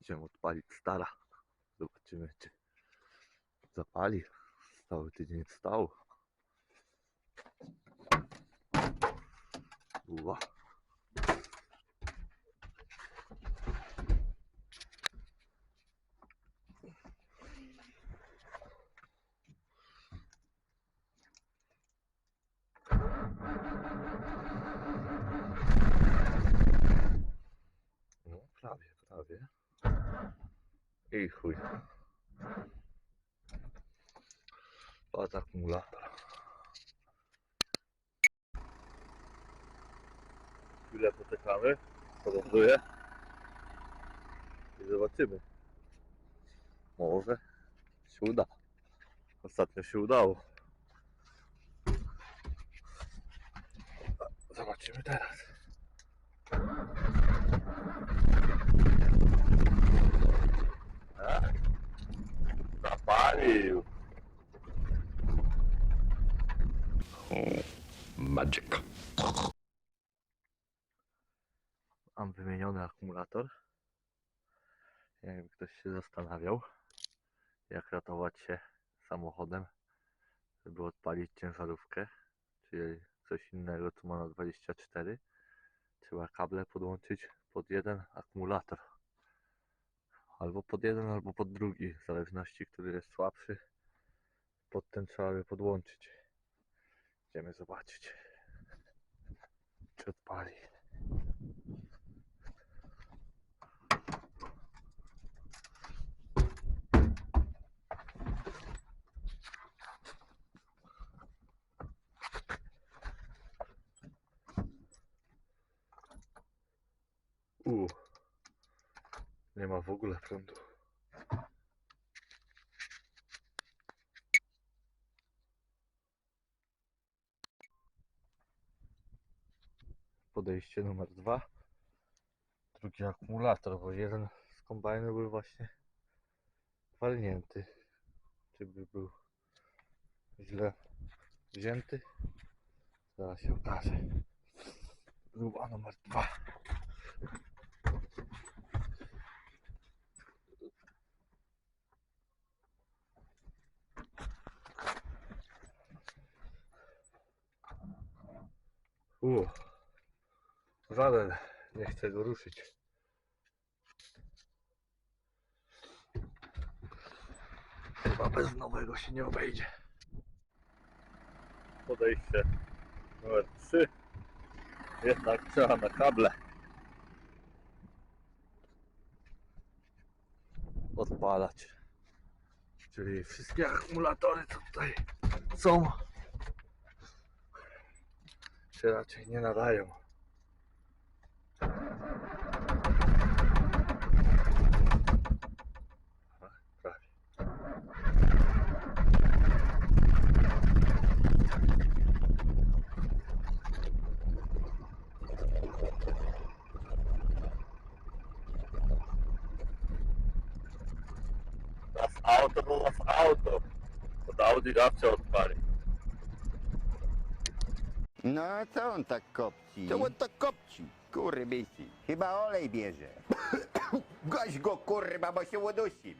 Idziemy odpalić stara. Zobaczymy, czy zapali. Cały tydzień stał. Uwa. No. I chuj. Patrz akumulator. Chwilę poczekamy, poląduje i zobaczymy. Może się uda. Ostatnio się udało. Zobaczymy teraz. Magic. Mam wymieniony akumulator. Jakby ktoś się zastanawiał, jak ratować się samochodem, żeby odpalić ciężarówkę, czyli coś innego, co ma na 24. Trzeba kable podłączyć pod jeden akumulator. Albo pod jeden, albo pod drugi, w zależności, który jest słabszy. Pod ten trzeba by podłączyć. Idziemy zobaczyć, czy odpali. U. Nie ma w ogóle prądu. Podejście numer dwa. Drugi akumulator, bo jeden z kombajnu był właśnie walnięty. Czy by był źle wzięty? Zaraz się okaże. Próba numer dwa. U. Żaden nie chce go ruszyć. Chyba bez nowego się nie obejdzie. Podejście numer 3. Jednak trzeba na kable. Odpalać. Czyli wszystkie akumulatory co tutaj są się raczej nie nadają. Auto było w auto. Od Audi zawsze odpali. No a co on tak kopci? To on tak kopci. Kurybisi, chyba olej bierze. Gaś go kurwa, bo się udusi.